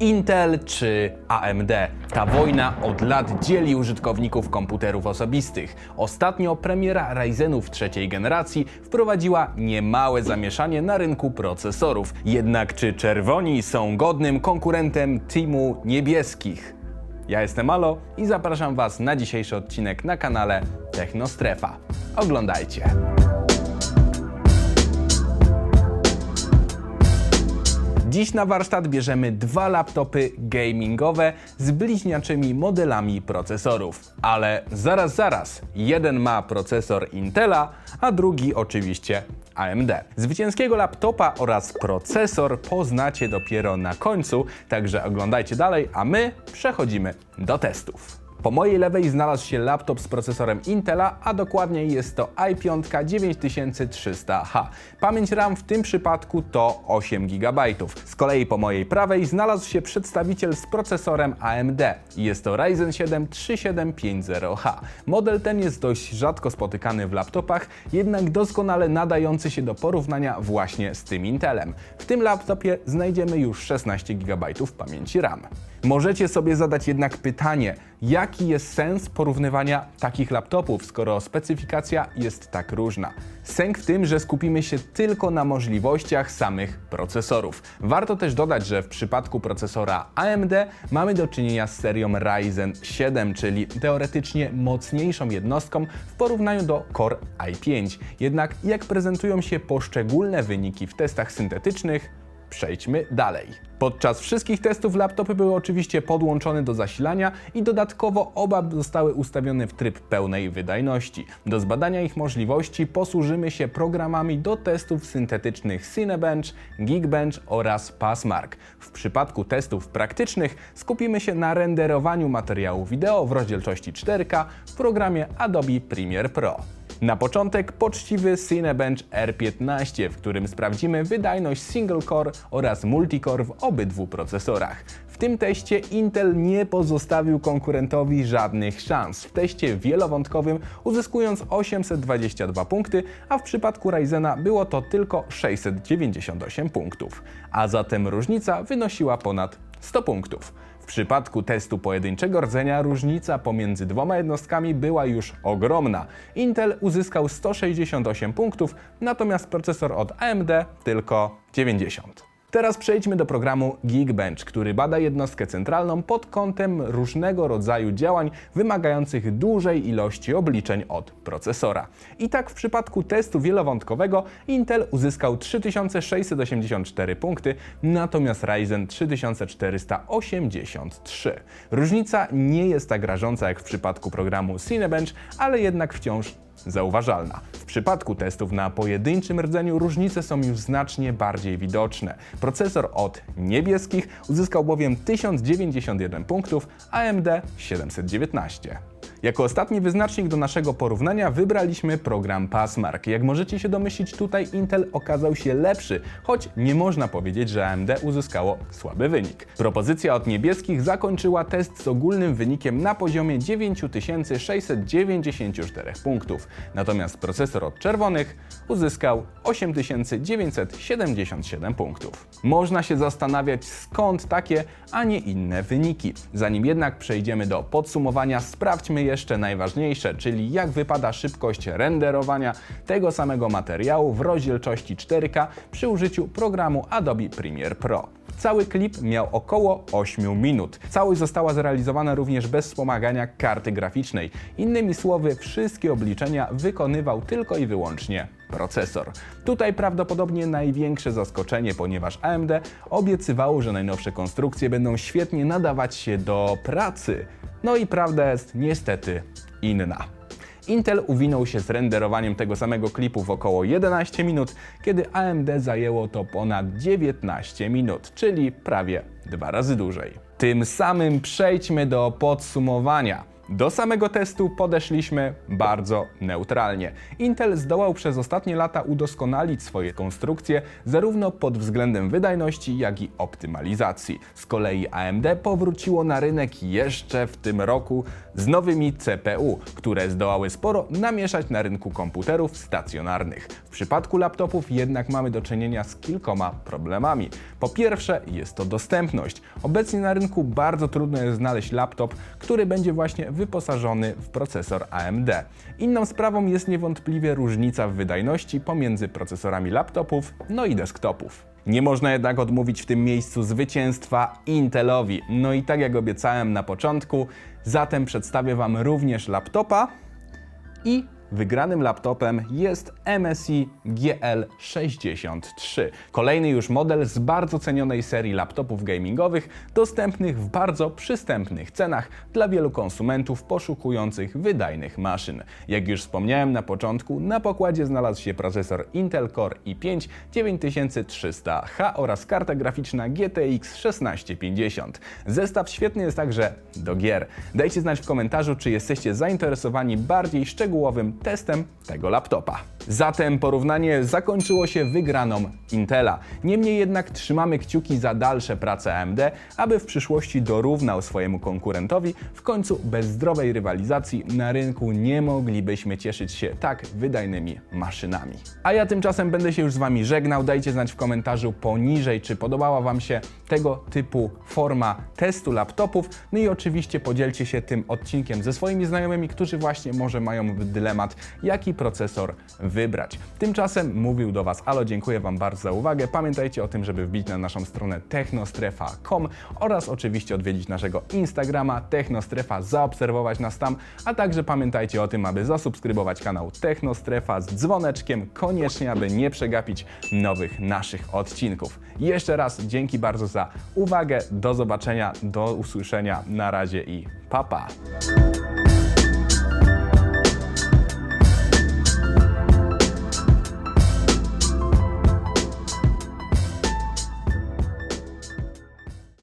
Intel czy AMD? Ta wojna od lat dzieli użytkowników komputerów osobistych. Ostatnio premiera Ryzenów trzeciej generacji wprowadziła niemałe zamieszanie na rynku procesorów. Jednak czy czerwoni są godnym konkurentem teamu niebieskich? Ja jestem Alo i zapraszam Was na dzisiejszy odcinek na kanale Technostrefa. Oglądajcie. Dziś na warsztat bierzemy dwa laptopy gamingowe z bliźniaczymi modelami procesorów. Ale zaraz, zaraz, jeden ma procesor Intela, a drugi oczywiście AMD. Zwycięskiego laptopa oraz procesor poznacie dopiero na końcu, także oglądajcie dalej, a my przechodzimy do testów. Po mojej lewej znalazł się laptop z procesorem Intela, a dokładniej jest to i5 9300H. Pamięć RAM w tym przypadku to 8 GB. Z kolei po mojej prawej znalazł się przedstawiciel z procesorem AMD. Jest to Ryzen 7 3750H. Model ten jest dość rzadko spotykany w laptopach, jednak doskonale nadający się do porównania właśnie z tym Intelem. W tym laptopie znajdziemy już 16 GB pamięci RAM. Możecie sobie zadać jednak pytanie, jaki jest sens porównywania takich laptopów, skoro specyfikacja jest tak różna. Sęk w tym, że skupimy się tylko na możliwościach samych procesorów. Warto też dodać, że w przypadku procesora AMD mamy do czynienia z serią Ryzen 7, czyli teoretycznie mocniejszą jednostką w porównaniu do Core i5. Jednak jak prezentują się poszczególne wyniki w testach syntetycznych, Przejdźmy dalej. Podczas wszystkich testów laptopy były oczywiście podłączone do zasilania i dodatkowo oba zostały ustawione w tryb pełnej wydajności. Do zbadania ich możliwości posłużymy się programami do testów syntetycznych Cinebench, Geekbench oraz Passmark. W przypadku testów praktycznych skupimy się na renderowaniu materiału wideo w rozdzielczości 4K w programie Adobe Premiere Pro. Na początek poczciwy Cinebench R15, w którym sprawdzimy wydajność single core oraz multicore w obydwu procesorach. W tym teście Intel nie pozostawił konkurentowi żadnych szans. W teście wielowątkowym uzyskując 822 punkty, a w przypadku Ryzena było to tylko 698 punktów. A zatem różnica wynosiła ponad 100 punktów. Przypadku testu pojedynczego rdzenia różnica pomiędzy dwoma jednostkami była już ogromna. Intel uzyskał 168 punktów, natomiast procesor od AMD tylko 90. Teraz przejdźmy do programu Geekbench, który bada jednostkę centralną pod kątem różnego rodzaju działań wymagających dużej ilości obliczeń od procesora. I tak w przypadku testu wielowątkowego Intel uzyskał 3684 punkty, natomiast Ryzen 3483. Różnica nie jest tak rażąca jak w przypadku programu Cinebench, ale jednak wciąż zauważalna. W przypadku testów na pojedynczym rdzeniu różnice są już znacznie bardziej widoczne. Procesor od niebieskich uzyskał bowiem 1091 punktów, AMD 719. Jako ostatni wyznacznik do naszego porównania wybraliśmy program Passmark. Jak możecie się domyślić, tutaj Intel okazał się lepszy, choć nie można powiedzieć, że AMD uzyskało słaby wynik. Propozycja od niebieskich zakończyła test z ogólnym wynikiem na poziomie 9694 punktów, natomiast procesor od czerwonych uzyskał 8977 punktów. Można się zastanawiać skąd takie, a nie inne wyniki. Zanim jednak przejdziemy do podsumowania, sprawdźmy jeszcze najważniejsze, czyli jak wypada szybkość renderowania tego samego materiału w rozdzielczości 4K przy użyciu programu Adobe Premiere Pro. Cały klip miał około 8 minut. Całość została zrealizowana również bez wspomagania karty graficznej. Innymi słowy, wszystkie obliczenia wykonywał tylko i wyłącznie procesor. Tutaj prawdopodobnie największe zaskoczenie, ponieważ AMD obiecywało, że najnowsze konstrukcje będą świetnie nadawać się do pracy. No i prawda jest niestety inna. Intel uwinął się z renderowaniem tego samego klipu w około 11 minut, kiedy AMD zajęło to ponad 19 minut, czyli prawie dwa razy dłużej. Tym samym przejdźmy do podsumowania. Do samego testu podeszliśmy bardzo neutralnie. Intel zdołał przez ostatnie lata udoskonalić swoje konstrukcje zarówno pod względem wydajności, jak i optymalizacji. Z kolei AMD powróciło na rynek jeszcze w tym roku z nowymi CPU, które zdołały sporo namieszać na rynku komputerów stacjonarnych. W przypadku laptopów jednak mamy do czynienia z kilkoma problemami. Po pierwsze jest to dostępność. Obecnie na rynku bardzo trudno jest znaleźć laptop, który będzie właśnie wyposażony w procesor AMD. Inną sprawą jest niewątpliwie różnica w wydajności pomiędzy procesorami laptopów no i desktopów. Nie można jednak odmówić w tym miejscu zwycięstwa Intelowi. No i tak jak obiecałem na początku, zatem przedstawię Wam również laptopa i wygranym laptopem jest MSI GL63. Kolejny już model z bardzo cenionej serii laptopów gamingowych, dostępnych w bardzo przystępnych cenach dla wielu konsumentów poszukujących wydajnych maszyn. Jak już wspomniałem na początku, na pokładzie znalazł się procesor Intel Core i5 9300H oraz karta graficzna GTX 1650. Zestaw świetny jest także do gier. Dajcie znać w komentarzu, czy jesteście zainteresowani bardziej szczegółowym testem tego laptopa. Zatem porównanie zakończyło się wygraną Intela. Niemniej jednak trzymamy kciuki za dalsze prace AMD, aby w przyszłości dorównał swojemu konkurentowi. W końcu bez zdrowej rywalizacji na rynku nie moglibyśmy cieszyć się tak wydajnymi maszynami. A ja tymczasem będę się już z Wami żegnał. Dajcie znać w komentarzu poniżej, czy podobała Wam się tego typu forma testu laptopów. No i oczywiście podzielcie się tym odcinkiem ze swoimi znajomymi, którzy właśnie może mają dylemat, jaki procesor wybrać. Tymczasem mówił do Was Alo, dziękuję Wam bardzo za uwagę. Pamiętajcie o tym, żeby wbić na naszą stronę technostrefa.com oraz oczywiście odwiedzić naszego Instagrama Technostrefa, zaobserwować nas tam, a także pamiętajcie o tym, aby zasubskrybować kanał Technostrefa z dzwoneczkiem, koniecznie, aby nie przegapić nowych naszych odcinków. Jeszcze raz dzięki bardzo za uwagę, do zobaczenia, do usłyszenia, na razie i pa pa!